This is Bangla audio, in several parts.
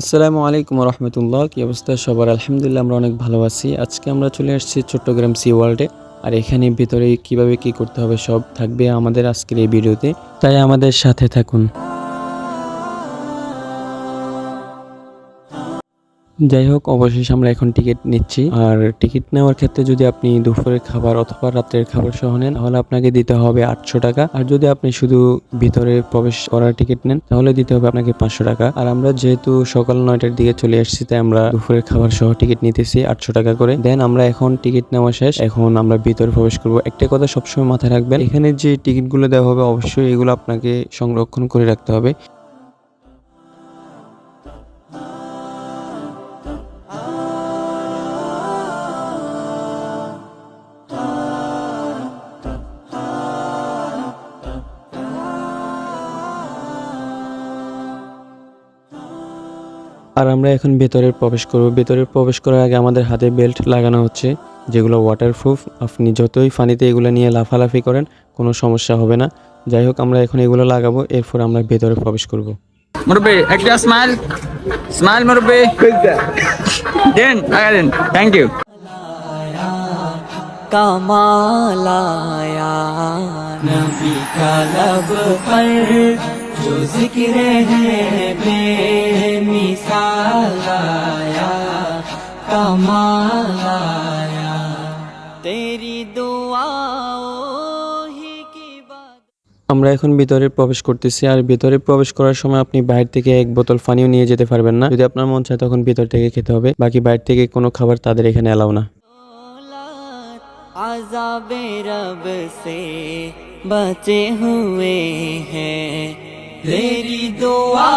আসসালামু আলাইকুম রহমতুল্লাহ। কি অবস্থা সবার? আলহামদুলিল্লাহ আমরা অনেক ভালো আছি। আজকে আমরা চলে আসছি চট্টগ্রাম সি ওয়ার্ল্ডে। আর এখানে ভিতরে কীভাবে কি করতে হবে সব থাকবে আমাদের আজকের এই ভিডিওতে। তাই আমাদের সাথে থাকুন। যাই হোক, অবশেষে আমরা এখন টিকিট নিচ্ছি। আর টিকিট নেওয়ার ক্ষেত্রে যদি আপনি দুপুরের খাবার অথবা রাত্রের খাবার সহ নেন, তাহলে আপনাকে দিতে হবে আটশো টাকা। আর যদি আপনি শুধু ভিতরে প্রবেশ করার টিকিট নেন, তাহলে দিতে হবে আপনাকে পাঁচশো টাকা। আর আমরা যেহেতু সকাল নয়টার দিকে চলে আসছি, তাই আমরা দুপুরের খাবার সহ টিকিট নিতেছি আটশো টাকা করে। দেন আমরা এখন টিকিট নেওয়া শেষ। এখন আমরা ভিতরে প্রবেশ করব। একটা কথা সবসময় মাথায় রাখবেন, এখানে যে টিকিটগুলো দেওয়া হবে, অবশ্যই এগুলো আপনাকে সংরক্ষণ করে রাখতে হবে। আর আমরা এখন ভেতরে প্রবেশ করব। ভেতরে প্রবেশ করার আগে আমাদের হাতে বেল্ট লাগানো হচ্ছে যেগুলো ওয়াটারপ্রুফ আপনি যতই পানিতে এগুলো নিয়ে লাফালাফি করেন কোনো সমস্যা হবে না। যাই হোক আমরা এখন এগুলো লাগাবো এরপর আমরা ভেতরে প্রবেশ করব। মুরব্বি একটা স্মাইল স্মাইল মুরব্বি। দেন দেন। থ্যাংক ইউ কামালায়া নবী কালব जो जिक्र है बेमिसाल आया कमाल आया तेरी दुआओं ही की बात আমরা এখন ভিতরে প্রবেশ করতেছি আর ভিতরে প্রবেশ করার সময় আপনি বাইরে থেকে এক বোতল পানিও নিয়ে যেতে পারবেন না যদি আপনার মন চায় তখন ভিতর থেকে খেতে হবে বাকি বাইরে থেকে কোনো খাবার তাদের এখানে এলাও না औलाद आजाब रब से बचे हुए تیری دعا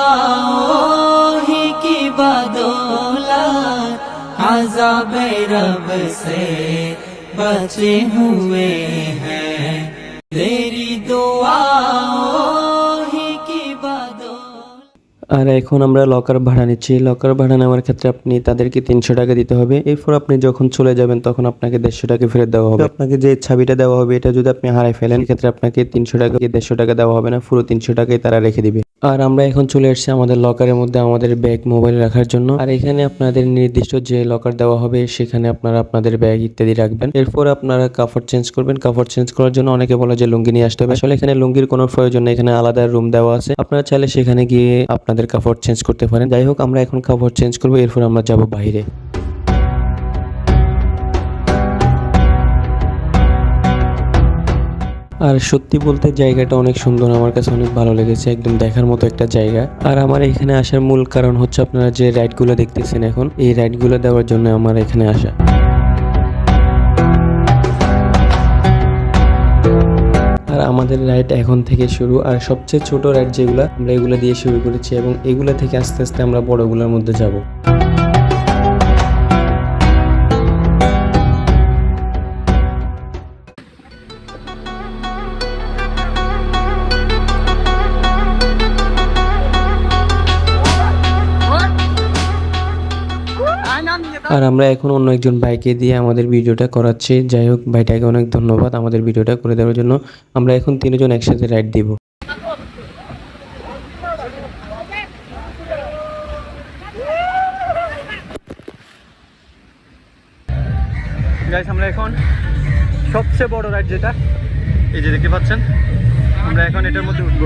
ہی کی بدولت عذاب رب سے بچے ہوئے ہیں۔ আর এখন আমরা লকার ভাড়া নিচ্ছি। লকার ভাড়া নেওয়ার ক্ষেত্রে আপনি তাদেরকে তিনশো টাকা দিতে হবে। এরপর আপনি যখন চলে যাবেন, তখন আপনাকে দেড়শো টাকা ফেরত দেওয়া হবে। আপনাকে যে ছাবিটা দেওয়া হবে, এটা যদি আপনি হারাই ফেলেন ক্ষেত্রে আপনাকে তিনশো টাকা দেড়শো টাকা দেওয়া হবে না। পুরো তিনশো টাকাই তারা রেখে দিবে। আর আমরা এখন চলে এসেছি আমাদের লকারের মধ্যে আমাদের ব্যাগ মোবাইল রাখার জন্য। আর এখানে আপনাদের নির্দিষ্ট যে লকার দেওয়া হবে, সেখানে আপনারা আপনাদের ব্যাগ ইত্যাদি রাখবেন। এরপর আপনারা কাপড় চেঞ্জ করবেন। কাপড় চেঞ্জ করার জন্য অনেকে বলে যে, লুঙ্গি নিয়ে আসতে হবে। আসলে এখানে লুঙ্গির কোনো প্রয়োজন নেই। এখানে আলাদা রুম দেওয়া আছে। আপনারা চাইলে সেখানে গিয়ে আপনাদের কাপড় চেঞ্জ করতে পারেন। যাই হোক আমরা এখন কাপড় চেঞ্জ করব, এরপর আমরা যাব বাইরে। আর সত্যি বলতে জায়গাটা অনেক সুন্দর, আমার কাছে অনেক ভালো লেগেছে, একদম দেখার মতো একটা জায়গা। আর আমার এখানে আসার মূল কারণ হচ্ছে আপনারা যে রাইডগুলো দেখতেছেন এখন, এই রাইডগুলো দেওয়ার জন্য আমার এখানে আসা। আর আমাদের রাইড এখন থেকে শুরু। আর সবচেয়ে ছোট রাইড যেগুলো, আমরা এগুলো দিয়ে শুরু করেছি এবং এগুলো থেকে আস্তে আস্তে আমরা বড়গুলোর মধ্যে যাব। আর আমরা এখন অন্য একজন বাইকে দিয়ে আমাদের ভিডিওটা করাচ্ছি। যাই হোক ভাইটাকে অনেক ধন্যবাদ আমাদের ভিডিওটা করে দেওয়ার জন্য। আমরা এখন তিনজন একসাথে রাইড দিব। গাইস আমরা এখন সবচেয়ে বড় রাইড যেটা এই যে দেখতে পাচ্ছেন আমরা এখন এটার মধ্যে উঠবো।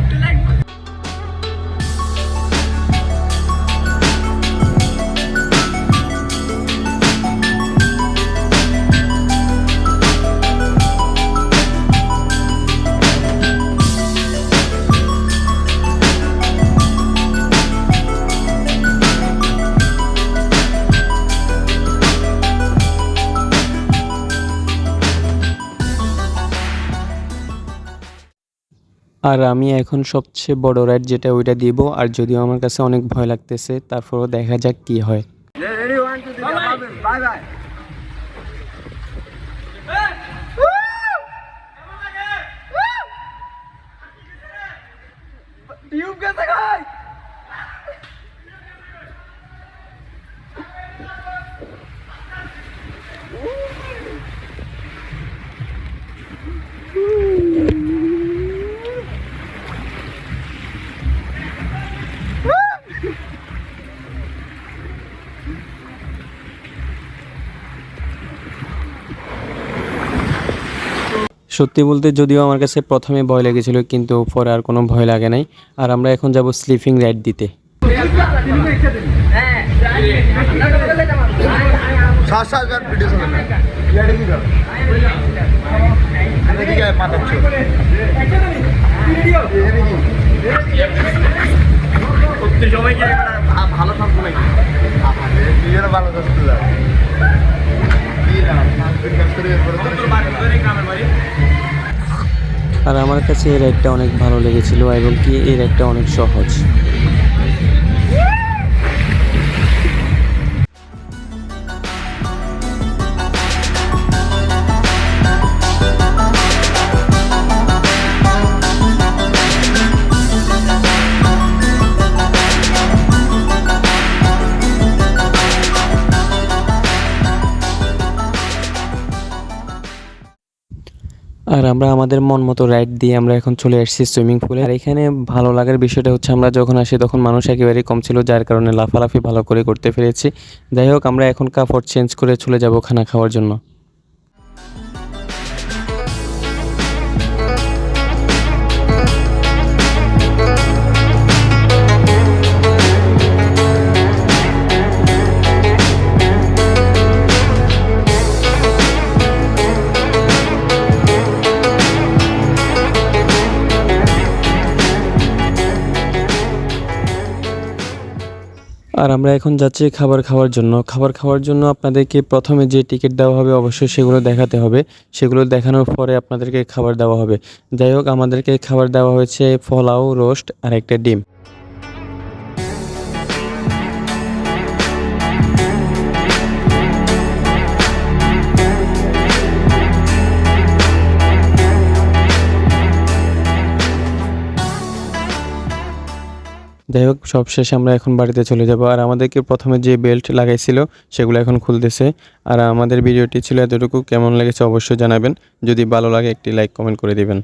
আর আমি এখন সবচেয়ে বড় রাইড যেটা ওইটা দিব, আর যদিও আমার কাছে অনেক ভয় লাগতেছে, তারপরও দেখা যাক কি হয়। টিউব গেছে গাইস সত্যি বলতে যদিও আমার কাছে প্রথমে ভয় লেগেছিল, কিন্তু পরে আর কোনো ভয় লাগে নাই। আর আমরা এখন যাব স্লিপিং রাইড দিতে। ভিডিও আর আমার কাছে এই রাইডটা অনেক ভালো লেগেছিলো এবং কি এই রাইডটা অনেক সহজ। আমরা আমাদের মন মতো রাইড দিয়ে আমরা এখন চলে আসছি সুইমিং পুলে আর এখানে ভালো লাগার বিষয়টা হচ্ছে আমরা যখন আসি তখন মানুষ একেবারেই কম ছিল, যার কারণে লাফালাফি ভালো করে করতে পেরেছি। যাই হোক, আমরা এখন কাপড় চেঞ্জ করে চলে যাব খানা খাওয়ার জন্য। আর আমরা এখন যাচ্ছি খাবার খাওয়ার জন্য। খাবার খাওয়ার জন্য আপনাদেরকে প্রথমে যে টিকিট দেওয়া হবে অবশ্যই সেগুলো দেখাতে হবে। সেগুলো দেখানোর পরে আপনাদেরকে খাবার দেওয়া হবে। যাই হোক, আমাদেরকে খাবার দেওয়া হয়েছে ফলাও রোস্ট আর একটা ডিম। যাই হোক, সব শেষে আমরা এখন বাড়িতে চলে যাব। আর আমাদেরকে প্রথমে যে বেল্ট লাগাইছিল, সেগুলো এখন খুলতেছে। আর আমাদের ভিডিওটি ছিল এতটুকু। কেমন লেগেছে অবশ্যই জানাবেন। যদি ভালো লাগে, একটি লাইক, কমেন্ট করে দিবেন।